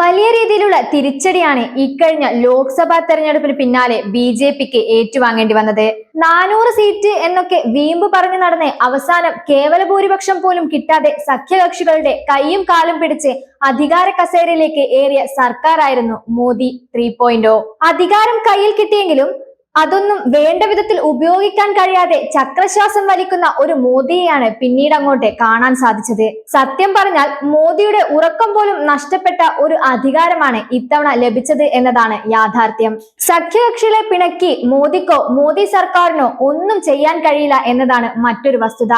വലിയ രീതിയിലുള്ള തിരിച്ചടിയാണ് ഇക്കഴിഞ്ഞ ലോക്സഭാ തെരഞ്ഞെടുപ്പിന് പിന്നാലെ ബി ജെ പിക്ക് ഏറ്റുവാങ്ങേണ്ടി വന്നത്. നാനൂറ് സീറ്റ് എന്നൊക്കെ വീമ്പ് പറഞ്ഞു നടന്ന് അവസാനം കേവല ഭൂരിപക്ഷം പോലും കിട്ടാതെ സഖ്യകക്ഷികളുടെ കൈയും കാലും പിടിച്ച് അധികാര കസേരയിലേക്ക് ഏറിയ സർക്കാരായിരുന്നു മോദി ത്രീ പോയിന്റ് അധികാരം കയ്യിൽ കിട്ടിയെങ്കിലും അതൊന്നും വേണ്ട വിധത്തിൽ ഉപയോഗിക്കാൻ കഴിയാതെ ചക്രശ്വാസം വലിക്കുന്ന ഒരു മോദിയെയാണ് പിന്നീട് അങ്ങോട്ട് കാണാൻ സാധിച്ചത്. സത്യം പറഞ്ഞാൽ മോദിയുടെ ഉറക്കം പോലും നഷ്ടപ്പെട്ട ഒരു അധികാരമാണ് ഇത്തവണ ലഭിച്ചത് എന്നതാണ് യാഥാർത്ഥ്യം. സഖ്യകക്ഷികളെ പിണക്കി മോദിക്കോ മോദി സർക്കാരിനോ ഒന്നും ചെയ്യാൻ കഴിയില്ല എന്നതാണ് മറ്റൊരു വസ്തുത.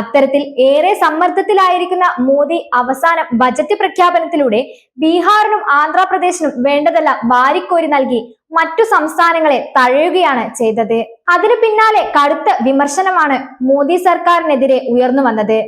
അത്തരത്തിൽ ഏറെ സമ്മർദ്ദത്തിലായിരിക്കുന്ന മോദി അവസാന ബജറ്റ് പ്രഖ്യാപനത്തിലൂടെ ബീഹാറിനും ആന്ധ്രാപ്രദേശിനും വേണ്ടതെല്ലാം വാരിക്കോരി നൽകി മറ്റു സംസ്ഥാനങ്ങളെ തഴയുകയാണ് ചെയ്തത്. അതിനു പിന്നാലെ കടുത്ത വിമർശനമാണ് മോദി സർക്കാരിനെതിരെ ഉയർന്നു വന്നത്.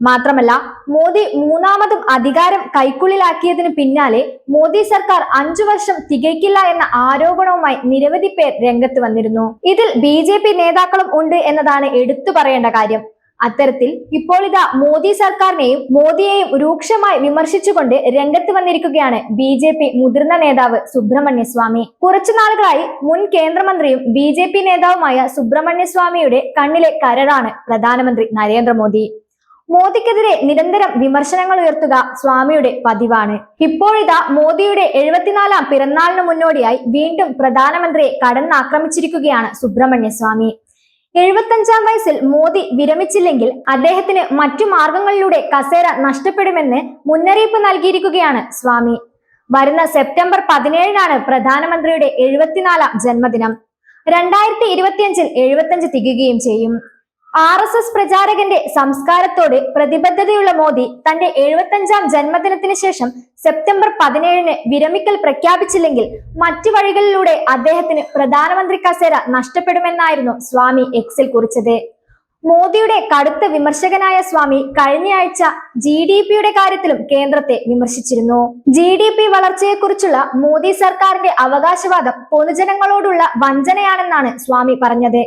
മാത്രമല്ല മോദി മൂന്നാമതും അധികാരം കൈക്കുള്ളിലാക്കിയതിനു പിന്നാലെ മോദി സർക്കാർ അഞ്ചു വർഷം തികയ്ക്കില്ല എന്ന ആരോപണവുമായി നിരവധി പേർ രംഗത്ത് വന്നിരുന്നു. ഇതിൽ ബി നേതാക്കളും ഉണ്ട് എന്നതാണ് എടുത്തു പറയേണ്ട കാര്യം. അത്തരത്തിൽ ഇപ്പോൾ ഇതാ മോദി സർക്കാരിനെയും മോദിയെയും രൂക്ഷമായി വിമർശിച്ചുകൊണ്ട് രംഗത്ത് വന്നിരിക്കുകയാണ് ബി ജെ പി മുതിർന്ന നേതാവ് സുബ്രഹ്മണ്യ സ്വാമി കുറച്ചു നാളുകളായി മുൻ കേന്ദ്രമന്ത്രിയും ബി ജെ പി നേതാവുമായ സുബ്രഹ്മണ്യ സ്വാമിയുടെ കണ്ണിലെ കരടാണ് പ്രധാനമന്ത്രി നരേന്ദ്രമോദി. മോദിക്കെതിരെ നിരന്തരം വിമർശനങ്ങൾ ഉയർത്തുക സ്വാമിയുടെ പതിവാണ്. ഇപ്പോഴിതാ മോദിയുടെ എഴുപത്തിനാലാം പിറന്നാളിന് മുന്നോടിയായി വീണ്ടും പ്രധാനമന്ത്രിയെ കടന്നാക്രമിച്ചിരിക്കുകയാണ് സുബ്രഹ്മണ്യ സ്വാമി എഴുപത്തഞ്ചാം വയസ്സിൽ മോദി വിരമിച്ചില്ലെങ്കിൽ അദ്ദേഹത്തിന് മറ്റു മാർഗങ്ങളിലൂടെ കസേര നഷ്ടപ്പെടുമെന്ന് മുന്നറിയിപ്പ് നൽകിയിരിക്കുകയാണ് സ്വാമി. വരുന്ന സെപ്റ്റംബർ പതിനേഴിനാണ് പ്രധാനമന്ത്രിയുടെ എഴുപത്തിനാലാം ജന്മദിനം. രണ്ടായിരത്തി ഇരുപത്തിയഞ്ചിൽ എഴുപത്തിയഞ്ച് തികയുകയും ചെയ്യും. ആർ എസ് എസ് പ്രചാരകന്റെ സംസ്കാരത്തോട് പ്രതിബദ്ധതയുള്ള മോദി തന്റെ എഴുപത്തഞ്ചാം ജന്മദിനത്തിന് ശേഷം സെപ്റ്റംബർ പതിനേഴിന് വിരമിക്കൽ പ്രഖ്യാപിച്ചില്ലെങ്കിൽ മറ്റു വഴികളിലൂടെ അദ്ദേഹത്തിന് പ്രധാനമന്ത്രി കസേര നഷ്ടപ്പെടുമെന്നായിരുന്നു സ്വാമി എക്സിൽ കുറിച്ചത്. മോദിയുടെ കടുത്ത വിമർശകനായ സ്വാമി കഴിഞ്ഞയാഴ്ച ജി ഡി പിയുടെ കാര്യത്തിലും കേന്ദ്രത്തെ വിമർശിച്ചിരുന്നു. ജി ഡി പി വളർച്ചയെക്കുറിച്ചുള്ള മോദി സർക്കാരിന്റെ അവകാശവാദം പൊതുജനങ്ങളോടുള്ള വഞ്ചനയാണെന്നാണ് സ്വാമി പറഞ്ഞത്.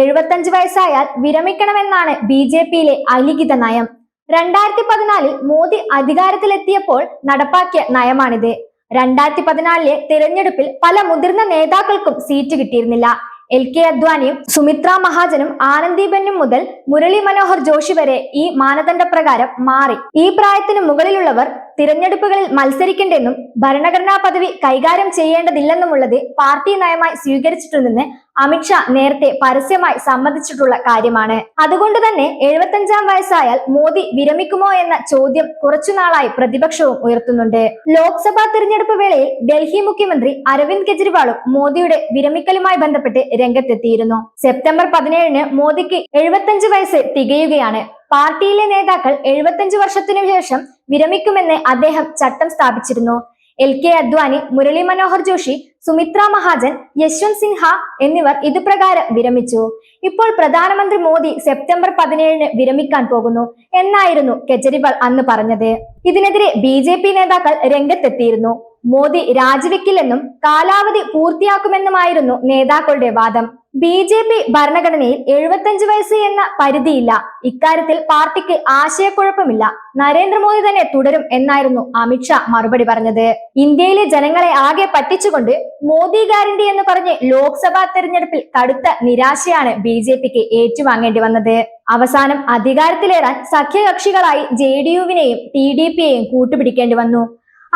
എഴുപത്തഞ്ച് വയസ്സായാൽ വിരമിക്കണമെന്നാണ് ബി ജെ പിയിലെ അലിഖിത നയം. രണ്ടായിരത്തി പതിനാലിൽ മോദി അധികാരത്തിലെത്തിയപ്പോൾ നടപ്പാക്കിയ നയമാണിത്. രണ്ടായിരത്തി പതിനാലിലെ തിരഞ്ഞെടുപ്പിൽ പല മുതിർന്ന നേതാക്കൾക്കും സീറ്റ് കിട്ടിയിരുന്നില്ല. എൽ കെ അദ്വാനിയും സുമിത്ര മഹാജനും ആനന്ദിബെന്നും മുതൽ മുരളി മനോഹർ ജോഷി വരെ ഈ മാനദണ്ഡപ്രകാരം മാറി. ഈ പ്രായത്തിന് മുകളിലുള്ളവർ തിരഞ്ഞെടുപ്പുകളിൽ മത്സരിക്കേണ്ടെന്നും ഭരണഘടനാ പദവി കൈകാര്യം ചെയ്യേണ്ടതില്ലെന്നുമുള്ളത് പാർട്ടി നയമായി സ്വീകരിച്ചിട്ടുണ്ടെന്ന് അമിത്ഷാ നേരത്തെ പരസ്യമായി സമ്മതിച്ചിട്ടുള്ള കാര്യമാണ്. അതുകൊണ്ട് തന്നെ എഴുപത്തഞ്ചാം വയസ്സായാൽ മോദി വിരമിക്കുമോ എന്ന ചോദ്യം കുറച്ചുനാളായി പ്രതിപക്ഷവും ഉയർത്തുന്നുണ്ട്. ലോക്സഭാ തിരഞ്ഞെടുപ്പ് വേളയിൽ ഡൽഹി മുഖ്യമന്ത്രി അരവിന്ദ് കെജ്രിവാളും മോദിയുടെ വിരമിക്കലുമായി ബന്ധപ്പെട്ട് രംഗത്തെത്തിയിരുന്നു. സെപ്റ്റംബർ പതിനേഴിന് മോദിക്ക് എഴുപത്തഞ്ച് വയസ്സ് തികയുകയാണ്. പാർട്ടിയിലെ നേതാക്കൾ എഴുപത്തഞ്ച് വർഷത്തിനു ശേഷം വിരമിക്കുമെന്ന് അദ്ദേഹം ചട്ടം സ്ഥാപിച്ചിരുന്നു. എൽ കെ അദ്വാനി മുരളി മനോഹർ ജോഷി സുമിത്ര മഹാജൻ യശ്വന്ത് സിൻഹ എന്നിവർ ഇതുപ്രകാരം വിരമിച്ചു. ഇപ്പോൾ പ്രധാനമന്ത്രി മോദി സെപ്റ്റംബർ പതിനേഴിന് വിരമിക്കാൻ പോകുന്നു എന്നായിരുന്നു കെജ്രിവാൾ അന്ന് പറഞ്ഞത്. ഇതിനെതിരെ ബി നേതാക്കൾ രംഗത്തെത്തിയിരുന്നു. മോദി രാജിവെക്കില്ലെന്നും കാലാവധി പൂർത്തിയാക്കുമെന്നുമായിരുന്നു നേതാക്കളുടെ വാദം. ബി ജെ പി ഭരണഘടനയിൽ എഴുപത്തഞ്ച് വയസ്സ് എന്ന പരിധിയില്ല. ഇക്കാര്യത്തിൽ പാർട്ടിക്ക് ആശയക്കുഴപ്പമില്ല. നരേന്ദ്രമോദി തന്നെ തുടരും എന്നായിരുന്നു അമിത്ഷാ മറുപടി പറഞ്ഞത്. ഇന്ത്യയിലെ ജനങ്ങളെ ആകെ പറ്റിച്ചുകൊണ്ട് മോദി ഗ്യാരണ്ടി എന്ന് പറഞ്ഞ് ലോക്സഭാ തെരഞ്ഞെടുപ്പിൽ കടുത്ത നിരാശയാണ് ബി ജെ പിക്ക് ഏറ്റുവാങ്ങേണ്ടി വന്നത്. അവസാനം അധികാരത്തിലേറാൻ സഖ്യകക്ഷികളായി ജെ ഡി യുവിനെയും ടി ഡി പിയെയും കൂട്ടുപിടിക്കേണ്ടി വന്നു.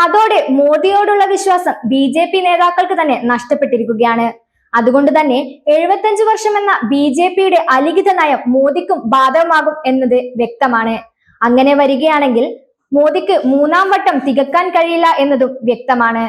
അതോടെ മോദിയോടുള്ള വിശ്വാസം ബി ജെ പി നേതാക്കൾക്ക് തന്നെ നഷ്ടപ്പെട്ടിരിക്കുകയാണ്. അതുകൊണ്ട് തന്നെ എഴുപത്തഞ്ചു വർഷം എന്ന ബി ജെ പിയുടെ അലിഖിത നയം മോദിക്കും ബാധകമാകും എന്നത് വ്യക്തമാണ്. അങ്ങനെ വരികയാണെങ്കിൽ മോദിക്ക് മൂന്നാം വട്ടം തികക്കാൻ കഴിയില്ല എന്നതും വ്യക്തമാണ്.